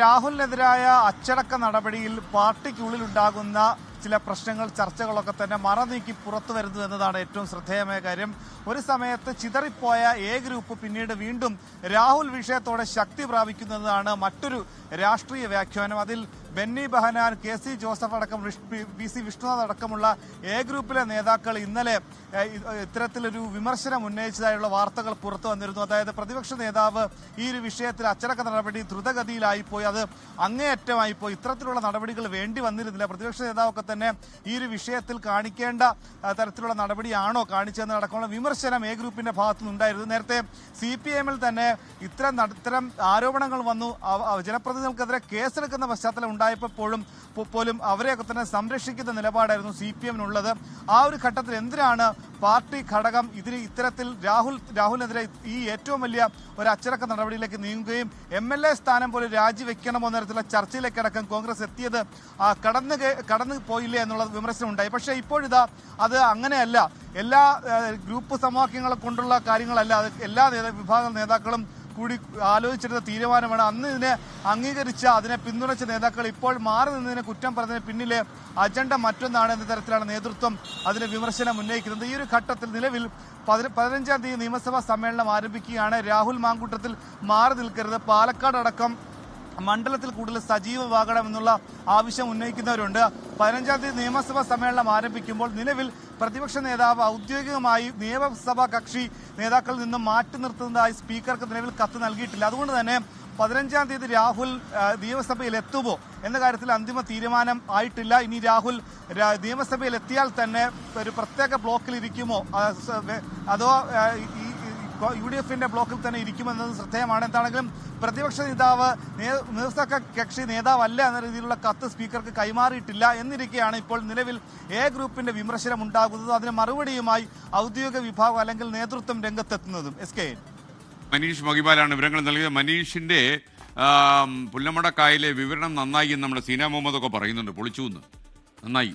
രാഹുലിനെതിരായ അച്ചടക്ക നടപടിയിൽ പാർട്ടിക്കുള്ളിൽ ഉണ്ടാകുന്ന ചില പ്രശ്നങ്ങൾ ചർച്ചകളൊക്കെ തന്നെ മറനീക്കി പുറത്തു വരുന്നു എന്നതാണ് ഏറ്റവും ശ്രദ്ധേയമായ കാര്യം. ഒരു സമയത്ത് ചിതറിപ്പോയ എ ഗ്രൂപ്പ് പിന്നീട് വീണ്ടും രാഹുൽ വിഷയത്തോടെ ശക്തി പ്രാപിക്കുന്നതാണ് മറ്റൊരു രാഷ്ട്രീയ വ്യാഖ്യാനം. അതിൽ ബെന്നി ബഹനാൻ കെ സി ജോസഫ് അടക്കം പി- സി വിഷ്ണുനാഥ് അടക്കമുള്ള എ ഗ്രൂപ്പിലെ നേതാക്കൾ ഇന്നലെ ഇത്തരത്തിലൊരു വിമർശനം ഉന്നയിച്ചതായുള്ള വാർത്തകൾ പുറത്തു വന്നിരുന്നു. അതായത് പ്രതിപക്ഷ നേതാവ് ഈ ഒരു വിഷയത്തിൽ അച്ചടക്ക നടപടി ദ്രുതഗതിയിലായിപ്പോയി. അത് അങ്ങേയറ്റമായിപ്പോയി. ഇത്തരത്തിലുള്ള നടപടികൾ വേണ്ടി വന്നിരുന്നില്ല. പ്രതിപക്ഷ നേതാവൊക്കെ തന്നെ ഈ ഒരു വിഷയത്തിൽ കാണിക്കേണ്ട തരത്തിലുള്ള നടപടിയാണോ കാണിച്ചതെന്ന് അടക്കമുള്ള വിമർശനം എ ഗ്രൂപ്പിന്റെ ഭാഗത്തു നേരത്തെ സി പി എമ്മിൽ തന്നെ ഇത്തരം ഇത്തരം ആരോപണങ്ങൾ വന്നു. ജനപ്രതിനിധികൾക്കെതിരെ കേസെടുക്കുന്ന പശ്ചാത്തലം ഉണ്ടായപ്പോഴും പോലും അവരെയൊക്കെ തന്നെ സംരക്ഷിക്കുന്ന നിലപാടായിരുന്നു സി പി എമ്മിനുള്ളത്. ആ ഒരു ഘട്ടത്തിൽ എന്തിനാണ് പാർട്ടി ഘടകം ഇതിന് ഇത്തരത്തിൽ രാഹുൽ രാഹുലിനെതിരെ ഈ ഏറ്റവും വലിയ ഒരു അച്ചടക്ക നടപടിയിലേക്ക് നീങ്ങുകയും എം എൽ എ സ്ഥാനം പോലും രാജിവെക്കണമോ എന്ന തരത്തിലുള്ള ചർച്ചയിലേക്കടക്കം കോൺഗ്രസ് എത്തിയത് കടന്നു കടന്നു പോയില്ലേ എന്നുള്ള വിമർശനം ഉണ്ടായി പക്ഷേ ഇപ്പോഴിതാ അത് അങ്ങനെയല്ല. എല്ലാ ഗ്രൂപ്പ് സമവാക്യങ്ങളെ കൊണ്ടുള്ള കാര്യങ്ങളല്ല. അത് എല്ലാ വിഭാഗം നേതാക്കളും കൂടി ആലോചിച്ചെടുത്ത തീരുമാനമാണ്. അന്ന് ഇതിനെ അംഗീകരിച്ച അതിനെ പിന്തുണച്ച നേതാക്കൾ ഇപ്പോൾ മാറി നിന്നതിനെ കുറ്റം പറഞ്ഞതിന് പിന്നിലെ അജണ്ട മറ്റൊന്നാണ് എന്ന തരത്തിലാണ് നേതൃത്വം അതിന് വിമർശനം ഉന്നയിക്കുന്നത്. ഈ ഒരു ഘട്ടത്തിൽ നിലവിൽ പതിന- പതിനഞ്ചാം തീയതി നിയമസഭാ സമ്മേളനം ആരംഭിക്കുകയാണ്. രാഹുൽ മാങ്കൂട്ടത്തിൽ മാറി നിൽക്കരുത്. പാലക്കാട് അടക്കം മണ്ഡലത്തിൽ കൂടുതൽ സജീവമാകണമെന്നുള്ള ആവശ്യം ഉന്നയിക്കുന്നവരുണ്ട്. പതിനഞ്ചാം തീയതി നിയമസഭാ സമ്മേളനം ആരംഭിക്കുമ്പോൾ നിലവിൽ പ്രതിപക്ഷ നേതാവ് ഔദ്യോഗികമായി നിയമസഭാ കക്ഷി നേതാക്കളിൽ നിന്നും മാറ്റി നിർത്തുന്നതായി സ്പീക്കർക്ക് നിലവിൽ കത്ത് നൽകിയിട്ടില്ല. അതുകൊണ്ട് തന്നെ പതിനഞ്ചാം തീയതി രാഹുൽ നിയമസഭയിൽ എത്തുമോ എന്ന കാര്യത്തിൽ അന്തിമ തീരുമാനം ആയിട്ടില്ല. ഇനി രാഹുൽ നിയമസഭയിൽ എത്തിയാൽ തന്നെ ഒരു പ്രത്യേക ബ്ലോക്കിൽ ഇരിക്കുമോ? അതോ ഈ യു ഡി എഫിന്റെ ബ്ലോക്കിൽ തന്നെ ഇരിക്കുമെന്നത് ശ്രദ്ധേയമാണ്. എന്താണെങ്കിലും പ്രതിപക്ഷ നേതാവ് നേതൃത്വ കക്ഷി നേതാവല്ല എന്ന രീതിയിലുള്ള കത്ത് സ്പീക്കർക്ക് കൈമാറിയിട്ടില്ല എന്നിരിക്കെയാണ് ഇപ്പോൾ നിലവിൽ എ ഗ്രൂപ്പിന്റെ വിമർശനം ഉണ്ടാകുന്നത്. അതിന് മറുപടിയുമായി ഔദ്യോഗിക വിഭാഗം അല്ലെങ്കിൽ നേതൃത്വം രംഗത്തെത്തുന്നതും. എസ് കെ മനീഷ് മഹിബാലാണ് വിവരങ്ങൾ നൽകിയത്. മനീഷിന്റെ പുല്ലമടക്കായലെ വിവരണം നന്നായി എന്ന് നമ്മുടെ സീന മുഹമ്മദ് ഒക്കെ പറയുന്നുണ്ട്. പൊളിച്ചു നന്നായി.